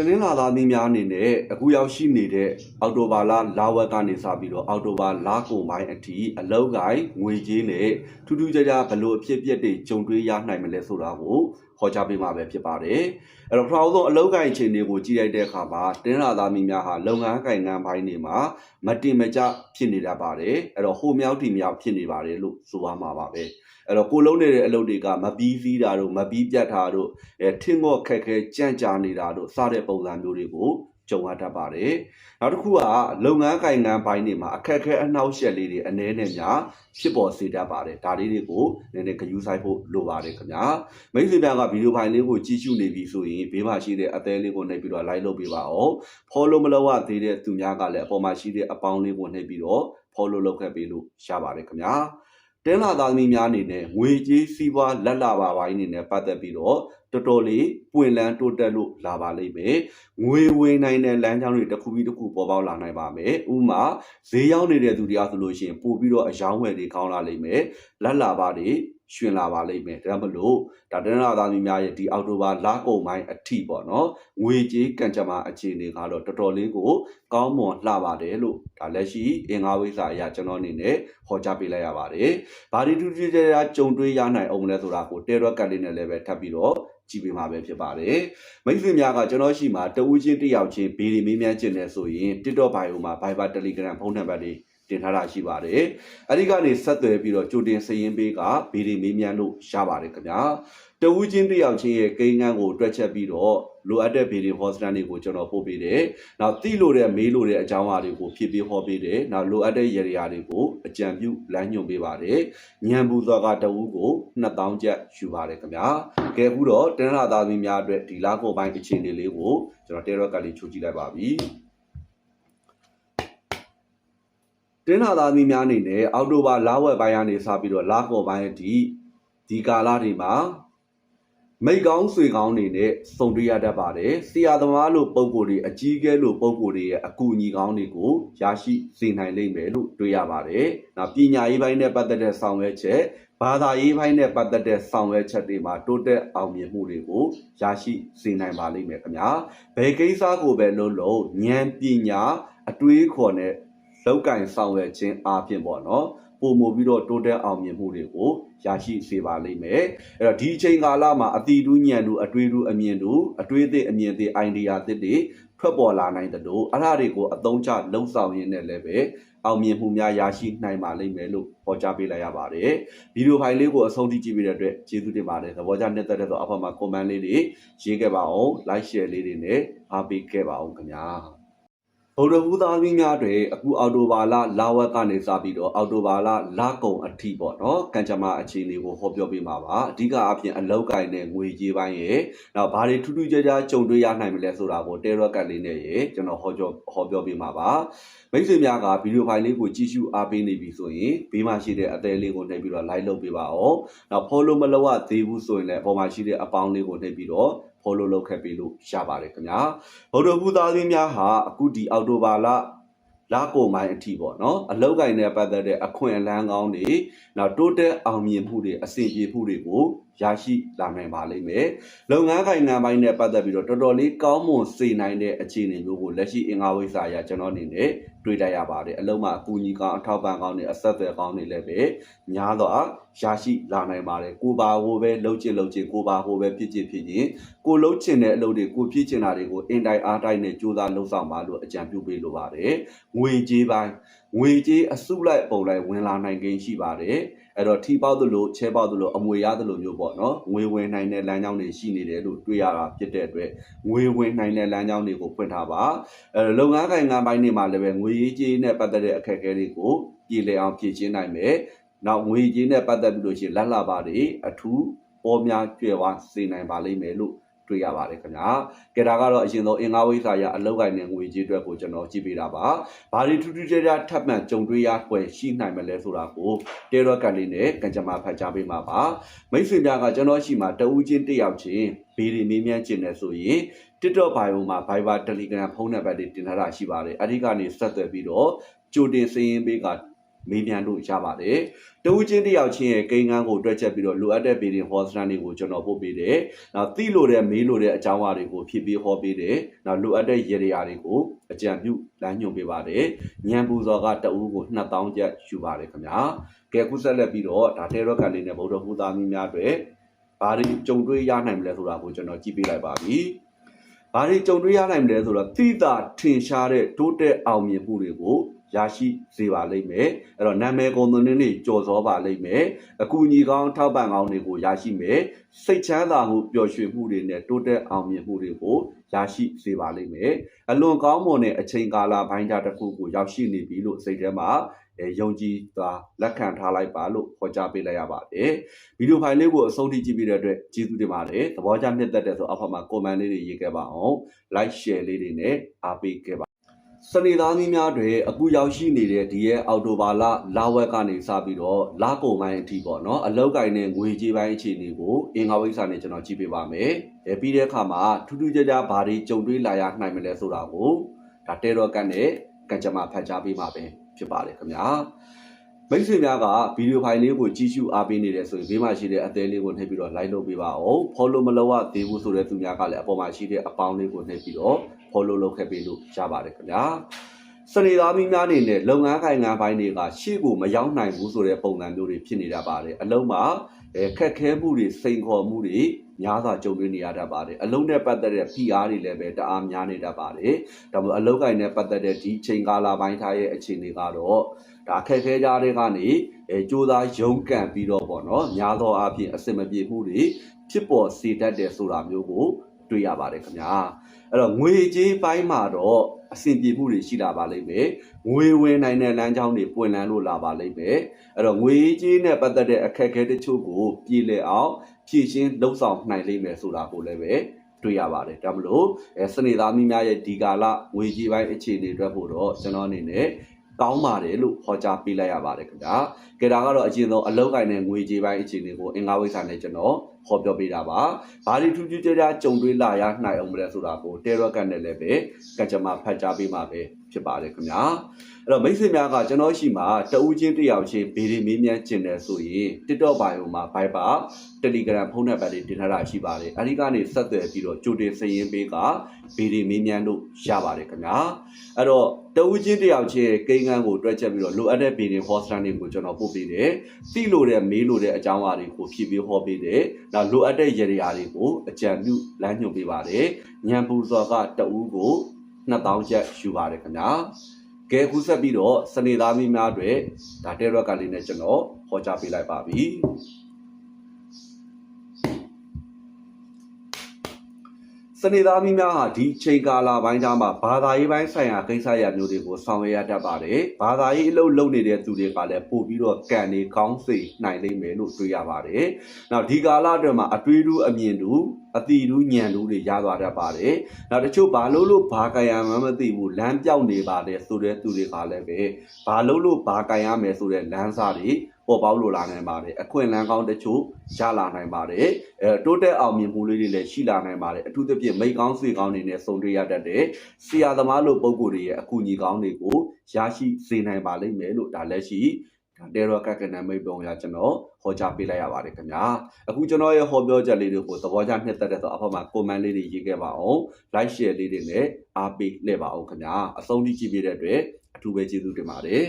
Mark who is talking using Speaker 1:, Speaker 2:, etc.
Speaker 1: တနင်္လာသားသမီးများအနေနဲ့အခုရောက်ရှိနေတဲ့အော်တိုဘာလလာဝက်ကနေစပြီးတော့အော်တိုဘာလကုန်ပိုင်းအထိအလောက်ကိုင်းငွေကြေးနဲ့ထူးထူးခြားခြားဘလို့အဖြစ်အပျက်တွေကြုံတွေ့ရနိုင်မလဲဆိုတာကို ဟောကြားပေးမှာပဲဖြစ်ပါတယ်။အဲ့တော့ပထမဆုံးအလောက်ကိုင်းအခြေအနေကိုကြည့်လိုက်တဲ့အခါမှာတနင်္လာသားသမီးများဟာလုပ်ငန်းကိုင်ငန်းပိုင်းတွေမှာမတင်မကျဖြစ်နေတတ်ပါတယ်။အဲ့တော့ဟိုမြောက်ဒီမြောက်ဖြစ်နေပါတယ်လို့ဆိုရမှာပါပဲ။အဲ့တော့ကိုလုံးနေတဲ့အလုပ်တွေကမပြီးစည်းတာတို့မပြီးပြတ်တာတို့အဲထင်းငေါ့ခက်ခဲကြန့်ကြာနေတာတို့စတဲ့ပုံစံမျိုးတွေကို ကြုံရတတ်ပါတယ်။နောက်တစ်ခုကလုပ်ငန်းကိုင်ငန်းပိုင်းတွေမှာအခက်အခဲအနှောက်အယှက်လေးတွေအနည်းနဲ့များဖြစ်ပေါ်စေတတ်ပါတယ်။ဒါလေးတွေကိုနည်းနည်းဂရုစိုက်ဖို့လိုပါတယ်ခင်ဗျာ။မိတ်ဆွေများကဗီဒီယိုဖိုင်လေးကိုကြည့်ရှုနေပြီဆိုရင်ဘေးမှာရှိတဲ့အသေးလေးကိုနှိပ်ပြီးတော့ like လုပ်ပေးပါအောင်။ follow မလုပ်ရသေးတဲ့သူများကလည်းအပေါ်မှာရှိတဲ့အပေါင်းလေးကိုနှိပ်ပြီးတော့ follow လုပ်ခဲ့ပေးလို့ရပါတယ်ခင်ဗျာ။တင်းလာသားသမီးများအနေနဲ့ငွေကြေးစီးပွားလက်လာပါပိုင်းအနေနဲ့ပတ်သက်ပြီးတော့တော်တော်လေးပွင့်လန်းတိုးတက်လို့လာပါလိမ့်မယ်။ငွေဝင်နိုင်တဲ့လမ်းကြောင်းတွေတစ်ခုပြီးတစ်ခုပေါ်ပေါက်လာနိုင်ပါမယ်။ဥပမာဈေးရောက်နေတဲ့သူတရားဆိုလို့ရှိရင်ပို့ပြီးတော့အယောင်းဝယ်တွေကောင်းလာလိမ့်မယ်။လက်လာပါတွေရှင်လာပါလိမ့်မယ်ဒါမှမဟုတ်ဒါတနင်္လာသားသမီးများရဲ့ဒီအောက်တိုဘာလကုန်ပိုင်းအထိပေါ့နော်ငွေကြေးကံကြမ္မာအခြေအနေကတော့တော်တော်လေးကိုကောင်းမွန်လှပါတယ်လို့ဒါလက်ရှိအင်္ဂါဝိဇ္ဇာအရာကျွန်တော်အနေနဲ့ဟောကြားပေးလိုက်ရပါတယ်။ဘာဒီတူတူကြကြကြုံတွေ့ရနိုင်အောင်လဲဆိုတာကိုတဲရွက်ကတ်လေးနဲ့လည်းပဲထပ်ပြီးတော့ ကြည့်ပေးမှာပဲဖြစ်ပါတယ်။မိတ်ဆွေများကကျွန်တော်ရှိမှာတဦးချင်းတစ်ယောက်ချင်းဗီဒီမေးမြန်းခြင်းနဲ့ဆိုရင် TikTok bio မှာ Viber Telegram ဖုန်းနံပါတ်တွေ တင်ထားတာရှိပါတယ်။အဲဒီကနေဆက်သွယ်ပြီးတော့ကြိုတင်စရင်ပေးကဗီဒီမေးမြန်းလို့ရပါတယ်ခင်ဗျာ။တဝူးချင်းတစ်ယောက်ချင်းရဲ့ကိန်းဂန်းကိုတွက်ချက်ပြီးတော့လိုအပ်တဲ့ဗီဒီဟောစတန်တွေကိုကျွန်တော်ပို့ပေးတယ်။နောက်သိလို့တဲ့မေးလို့တဲ့အကြောင်းအရာတွေကိုဖြည့်ပေးဟောပေးတယ်။နောက်လိုအပ်တဲ့ရရာတွေကိုအကြံပြုလမ်းညွှန်ပေးပါတယ်။ညံဘူးသောကတဝူးကို2000ကျပ်ယူပါတယ်ခင်ဗျာ။ကဲဘူးတော့တနင်္လာသားသမီးများအတွက်ဒီလာကောပိုင်းအခြေအနေလေးကိုကျွန်တော်တဲရော့ကတ်လေးချိုးကြည့်လိုက်ပါပြီ။ တင်းလာသားသမီးများအနေနဲ့အောက်တိုဘာလဝက်ပိုင်းကနေစပြီးတော့လကောပိုင်းအထိဒီကာလတွေမှာမိတ်ကောင်းဆွေကောင်းတွေနဲ့စုံတွေ့ရတတ်ပါတယ်။ဆရာသမားလို့ပုံကိုယ်တွေအကြီးအကဲလို့ပုံကိုယ်တွေရဲ့အကူအညီကောင်းတွေကိုရရှိစေနိုင်လိမ့်မယ်လို့တွေ့ရပါတယ်။နောက်ပညာရေးပိုင်းနဲ့ပတ်သက်တဲ့ဆောင်ရွက်ချက်ဘာသာရေးပိုင်းနဲ့ပတ်သက်တဲ့ဆောင်ရွက်ချက်တွေမှာတိုးတက်အောင်မြင်မှုတွေကိုရရှိစေနိုင်ပါလိမ့်မယ်ခင်ဗျာ။ဘယ်ကိစ္စကိုပဲလုံးလုံးဉာဏ်ပညာအတွေးခေါ်နဲ့ လောက်ကင်ဆောင်ရွက်ခြင်းအပြင်ပေါ့နော်ပုံမူပြီးတော့တိုးတက်အောင်မြင်မှုတွေကိုရရှိစေပါလိမ့်မယ်အဲ့တော့ဒီအချိန်ကာလမှာအတီတူးညံတူအတွေးတူအမြင်တူအတွေးသစ်အမြင်သစ် idea သစ်တွေထွက်ပေါ်လာနိုင်တယ်လို့အဲ့ဒါတွေကိုအသုံးချလှုံ့ဆော်ရင်းနဲ့လည်းပဲအောင်မြင်မှုများရရှိနိုင်ပါလိမ့်မယ်လို့ဟောကြားပေးလိုက်ရပါတယ်ဗီဒီယိုဖိုင်လေးကိုအဆုံးထိကြည့်ပြီးတဲ့အတွက်ကျေးဇူးတင်ပါတယ်သဘောကျနှစ်သက်တဲ့ဆိုအဖက်မှာ comment လေးတွေရေးခဲ့ပါအောင် like share လေးတွေနဲ့အားပေးခဲ့ပါအောင်ခင်ဗျာ ဗုဒ္ဓဘုသားသမီးများတွေအခုအော်တိုဘာလလာဝက်ကနေစပြီးတော့အော်တိုဘာလလာကုံအထိပေါ့နော်ကံကြမ္မာအခြေအနေကိုဟောပြောပေးမှာပါအဓိကအပြင်အလောက်ကင်နဲ့ငွေကြေးပိုင်းရဲ့နောက်ဘာတွေထူးထူးခြားခြားကြုံတွေ့ရနိုင်မလဲဆိုတာကိုတဲရော့ကတ်လေးနဲ့ရေကျွန်တော်ဟောပြောဟောပြောပေးမှာပါမိတ်ဆွေများကဗီဒီယိုဖိုင်လေးကိုကြည့်ရှုအားပေးနေပြီဆိုရင်ဘေးမှာရှိတဲ့အသေးလေးကိုနှိပ်ပြီးတော့ like လုပ်ပေးပါအောင်နောက် follow မလုပ်ရသေးဘူးဆိုရင်လည်းအပေါ်မှာရှိတဲ့အပေါင်းလေးကိုနှိပ်ပြီးတော့ follow လုပ်ခဲ့ပေးလို့ရပါတယ်ခင်ဗျာဗုဒ္ဓဘုသားသင်းများဟာအခုဒီအောက်တိုဘာလလာကုန်ပိုင်းအထိပေါ့နော်အလောက်ကင်နဲ့ပတ်သက်တဲ့အခွင့်အလမ်းကောင်းတွေနောက်တိုးတက်အောင်မြင်မှုတွေအဆင်ပြေမှုတွေကိုရရှိလာနိုင်ပါလိမ့်မယ်လုပ်ငန်းကိုင်ငံပိုင်းနဲ့ပတ်သက်ပြီးတော့တော်တော်လေးကောင်းမွန်စေနိုင်တဲ့အခြေအနေမျိုးကိုလက်ရှိအင်္ဂါဝိဇ္ဇာအရကျွန်တော်အနေနဲ့ တွေ့လိုက်ရပါတယ်အလုံးမှာအကူအညီကောင်းအထောက်ပံ့ကောင်းတွေအဆက်အသွယ်ကောင်းတွေလည်းပဲများတော့ရရှိလာနိုင်ပါတယ်ကိုပါဟိုပဲလှုပ်ချင်လှုပ်ချင်ကိုပါဟိုပဲဖြစ်ချင်ဖြစ်ရင်ကိုလှုပ်ချင်တဲ့အလုပ်တွေကိုဖြစ်ချင်တာတွေကိုအင်တိုင်းအားတိုင်းနဲ့ကြိုးစားလှုပ်ဆောင်ပါလို့အကြံပြုပေးလိုပါတယ်ငွေကြေးပိုင်းငွေကြေးအစုလိုက်ပုံလိုက်ဝင်လာနိုင်ခြင်းရှိပါတယ်အဲ့တော့ထီပေါက်သလိုချဲပေါက်သလိုအမွေရသလိုမျိုးပေါ့နော်ငွေဝင်နိုင်တဲ့လမ်းကြောင်းတွေရှိနေတယ်လို့တွေ့ရတာဖြစ်တဲ့အတွက်ငွေဝင်နိုင်တဲ့လမ်းကြောင်းတွေကိုဖွင့်ထားပါအဲလုပ်ငန်းကိုင်ငန်းပိုင်းတွေမှာလည်းပဲငွေရေးကြေးနဲ့ပတ်သက်တဲ့အခက်အခဲတွေကိုပြည်လည်အောင်ဖြည့်ချင်းနိုင်မယ်နောက်ငွေကြေးနဲ့ပတ်သက်ပြီးလို့ရှိရင်လက်လာပါတွေအထူးပေါ်များကျွယ်ဝစေနိုင်ပါလိမ့်မယ်လို့ တွေ့ရပါတယ်ခင်ဗျာကဲဒါကတော့အရင်ဆုံးအင်္ဂါဝိစာရအလောက်ကိုင်းတဲ့ငွေကြေးအတွက်ကိုကျွန်တော်ကြည့်ပေးတာပါဘာတွေထူးထူးခြားခြားထပ်မံကြုံတွေ့ရဖွယ်ရှိနိုင်မလဲဆိုတာကိုတေရော့ကန်လေးနဲ့ကံကြမ္မာဖတ်ကြားပေးမှာပါမိတ်ဆွေများကကျွန်တော်ရှိမှာတဦးချင်းတစ်ယောက်ချင်းဗီဒီမေးမြန်းခြင်းနဲ့ဆိုရင် TikTok bio မှာ Viber Telegram ဖုန်းနံပါတ်တွေတင်ထားတာရှိပါတယ်အဲဒီကနေဆက်သွယ်ပြီးတော့ကြိုတင်စည်ရင်းပေးက မေးမြန်းလို့ရပါတယ်တဦးချင်းတစ်ယောက်ချင်းရဲ့ကိန်းဂန်းကိုတွက်ချက်ပြီးတော့လိုအပ်တဲ့ပေရင်ဟောစတန်တွေကိုကျွန်တော်ပို့ပေးတယ်နောက်သိလို့တဲ့မေးလို့တဲ့အကြောင်းအရာတွေကိုဖြည့်ပြီးဟောပေးတယ်နောက်လိုအပ်တဲ့ရေရာတွေကိုအကြံပြုလမ်းညွှန်ပေးပါတယ်ညံပူဇော်ကတဦးကို2000ကျပ်ယူပါတယ်ခင်ဗျာကဲခုဆက်လက်ပြီးတော့ဒါတဲရော့ကန်လေးနဲ့ဗုဒ္ဓဟူသားမီးများတွေဘာတွေကြုံတွေ့ရနိုင်မလဲဆိုတာကိုကျွန်တော်ကြည့်ပေးလိုက်ပါပြီ။ဘာတွေကြုံတွေ့ရနိုင်မလဲဆိုတော့တိတာထင်ရှားတဲ့တိုးတက်အောင်မြင်မှုတွေကို ရရှိစေပါလိမ့်မယ်။အဲ့တော့နာမည်ကုန်သွင်းနေကြော်စောပါလိမ့်မယ်။အကူအညီကောင်းထောက်ပံ့ကောင်းတွေကိုရရှိမယ်။စိတ်ချမ်းသာမှုပျော်ရွှင်မှုတွေနဲ့တိုးတက်အောင်မြင်မှုတွေကိုရရှိစေပါလိမ့်မယ်။အလွန်ကောင်းမွန်တဲ့အချိန်ကာလပိုင်းခြားတစ်ခုကိုရောက်ရှိနေပြီလို့စိတ်ထဲမှာအဲယုံကြည်သာလက်ခံထားလိုက်ပါလို့ခေါ်ကြားပေးလိုက်ရပါတယ်ဗီဒီယိုဖိုင်လေးကိုအဆုံးထိကြည့်ပြီးတဲ့အတွက်ကျေးဇူးတင်ပါတယ်သဘောကျနှစ်သက်တဲ့ဆိုအောက်ဖက်မှာ comment လေးတွေရေးခဲ့ပါအောင် like share လေးတွေနဲ့အားပေးခဲ့ပါ စနေသားမီးများတွေအခုရောက်ရှိနေတဲ့ဒီရဲ့အော်တိုဘာလလာဝက်ကနေစပြီးတော့လာကုန်ပိုင်းအထိပေါ့နော်အလောက်ကင်နဲ့ငွေကြေးပိုင်းအခြေအနေကိုအင်္ဂါဝိစာနဲ့ကျွန်တော်ကြည့်ပေးပါမယ်အဲပြီးတဲ့အခါမှာထူးထူးခြားခြားဘာတွေကြုံတွေ့လာရနိုင်မလဲဆိုတာကိုဒါတဲတော့ကန်နဲ့ကံကြမ္မာဖတ်ကြားပေးပါပဲဖြစ်ပါတယ်ခင်ဗျာမိတ်ဆွေများကဗီဒီယိုဖိုင်လေးကိုကြည့်ရှုအားပေးနေတယ်ဆိုရင်ဘေးမှာရှိတဲ့အသေးလေးကိုနှိပ်ပြီးတော့ like လုပ်ပေးပါအောင် follow မလုပ်ရသေးဘူးဆိုတဲ့သူများကလည်းအပေါ်မှာရှိတဲ့အပေါင်းလေးကိုနှိပ်ပြီးတော့ follow လုပ်ခဲ့ပေးလို့ရပါတယ်ခင်ဗျာစနေသားမီးများအနေနဲ့လုပ်ငန်းခိုင်ငံပိုင်းတွေကရှေ့ကိုမရောက်နိုင်ဘူးဆိုတဲ့ပုံစံမျိုးတွေဖြစ်နေတာပါတယ်အလုံးမှာအဲခက်ခဲမှုတွေစိန်ခေါ်မှုတွေများစွာကြုံတွေ့နေရတတ်ပါတယ်အလုံးနဲ့ပတ်သက်တဲ့ PR တွေလည်းပဲတအားများနေတတ်ပါတယ်ဒါပေမဲ့အလုံးကိုင်းနဲ့ပတ်သက်တဲ့ဒီချိန်ကာလပိုင်းထားရဲ့အခြေအနေကတော့ဒါခက်ခဲကြတဲ့ကနေအဲကြိုးစားရုန်းကန်ပြီးတော့ပေါ့နော်များသောအားဖြင့်အစင်မပြေမှုတွေဖြစ်ပေါ်စေတတ်တယ်ဆိုတာမျိုးကို တွေ့ရပါတယ်ခင်ဗျာအဲ့တော့ငွေကြေးပိုင်းမှာတော့အဆင်ပြေမှုတွေရှိလာပါလိမ့်မယ်ငွေဝင်နိုင်တဲ့လမ်းကြောင်းတွေပွင့်လန်းလို့လာပါလိမ့်မယ်အဲ့တော့ငွေကြေးနဲ့ပတ်သက်တဲ့အခက်အခဲတချို့ကိုပြည်လည်အောင်ဖြည့်ရှင်းလှုပ်ဆောင်နိုင်လိမ့်မယ်ဆိုတာကိုလည်းပဲတွေ့ရပါတယ်ဒါမလို့အဲစနေသားမိများရဲ့ဒီကာလငွေကြေးပိုင်းအခြေအနေအတွက်ဖို့တော့ကျွန်တော်အနေနဲ့ ကောင်းပါတယ်လို့ဟောကြားပေးလိုက်ရပါတယ်ခင်ဗျာ။ကြဒါကတော့အရင်ဆုံးအလောက်ကိုင်းတဲ့ငွေကြေးပိုင်းအခြေအနေကိုအင်္ဂါဝိဇ္ဇာနဲ့ကျွန်တော်ဟောပြောပေးတာပါ။ဘာတွေထူးထူးခြားခြားကြုံတွေ့လာရနိုင်အောင်မလဲဆိုတာကိုတဲရော့ကန်နဲ့လည်းပဲကကြမှာဖတ်ကြားပေးမှာပဲ ဖြစ်ပါတယ်ခင်ဗျာ။အဲ့တော့မိတ်ဆွေများကကျွန်တော်ရှိမှာတဦးချင်းတစ်ယောက်ချင်းဗီဒီမေးမြန်းကျင်တယ်ဆိုရင် TikTok bio မှာ Viber Telegram ဖုန်းနံပါတ်တွေတင်ထားတာရှိပါတယ်။အဲဒီကနေဆက်သွယ်ပြီးတော့ကြိုတင်စာရင်းပေးကဗီဒီမေးမြန်းလို့ရပါတယ်ခင်ဗျာ။အဲ့တော့တဦးချင်းတစ်ယောက်ချင်းကိန်းဂန်းကိုတွက်ချက်ပြီးတော့လိုအပ်တဲ့ဗီဒီဟောစတန်တွေကိုကျွန်တော်ပို့ပေးတယ်။သိလို့တဲ့မေးလို့တဲ့အကြောင်းအရာတွေကိုဖြည့်ပြီးဟောပေးတယ်။နောက်လိုအပ်တဲ့ရေရာတွေကိုအကြံပြုလမ်းညွှန်ပေးပါတယ်။ညံပူဇော်ကတဦးကို 2000ကျပ်ယူပါတယ်ခင်ဗျာ။ကဲခုဆက်ပြီးတော့စနေသားမီးများတွေဒါတဲရော့ကလေးနဲ့ကျွန်တော်ဟောကြားပေးလိုက်ပါပြီ။စနေသားမီးများဟာဒီချိန်ကာလပိုင်းကြားမှာဘာသာရေးပိုင်းဆိုင်ရာကိစ္စရပ်မျိုးတွေကိုဆောင်ရွက်ရတတ်ပါတယ်။ဘာသာရေးအလုပ်လုပ်နေတဲ့သူတွေကလည်းပို့ပြီးတော့ကံနေကောင်းစေနိုင်လိမ့်မယ်လို့တွေ့ရပါတယ်။နောက်ဒီကာလအတွက်မှာအတွေးတူးအမြင်တူအတီတူးညံတူးတွေရသွားတတ်ပါတယ်။နောက်တချို့ဘာလို့လို့ဘာကံရမှမသိဘူးလမ်းပြောင်းနေပါတယ်ဆိုတဲ့သူတွေကလည်းပဲဘာလို့လို့ဘာကံရမယ်ဆိုတဲ့လမ်းစာတွေပေါ်ပေါက်လိုလာနိုင်ပါတယ်အခွင့်အလမ်းကောင်းတချို့ရလာနိုင်ပါတယ်အဲတိုးတက်အောင်မြင်မှုလေးတွေလည်းရှိလာနိုင်ပါတယ်အထူးသဖြင့်မိတ်ကောင်းဆွေကောင်းတွေနဲ့ဆုံတွေ့ရတတ်တဲ့ဆရာသမားလိုပုံကိုယ်တွေရဲ့အကူအညီကောင်းတွေကိုရရှိစေနိုင်ပါလိမ့်မယ်လို့ဒါလက်ရှိ ဒါတဲရောကကနမိတ်ပုံရကျွန်တော်ဟောကြားပေးလိုက်ရပါတယ်ခင်ဗျာအခုကျွန်တော်ရဲ့ဟောပြောချက်လေးတွေကိုသဘောကျနှစ်သက်တဲ့ဆိုအဖေမှာ comment လေးတွေရေးခဲ့ပါအောင် like share လေးတွေနဲ့အားပေးလှည့်ပါအောင်ခင်ဗျာအဆုံးထိကြည့်ပေးတဲ့အတွက်အထူးပဲကျေးဇူးတင်ပါတယ်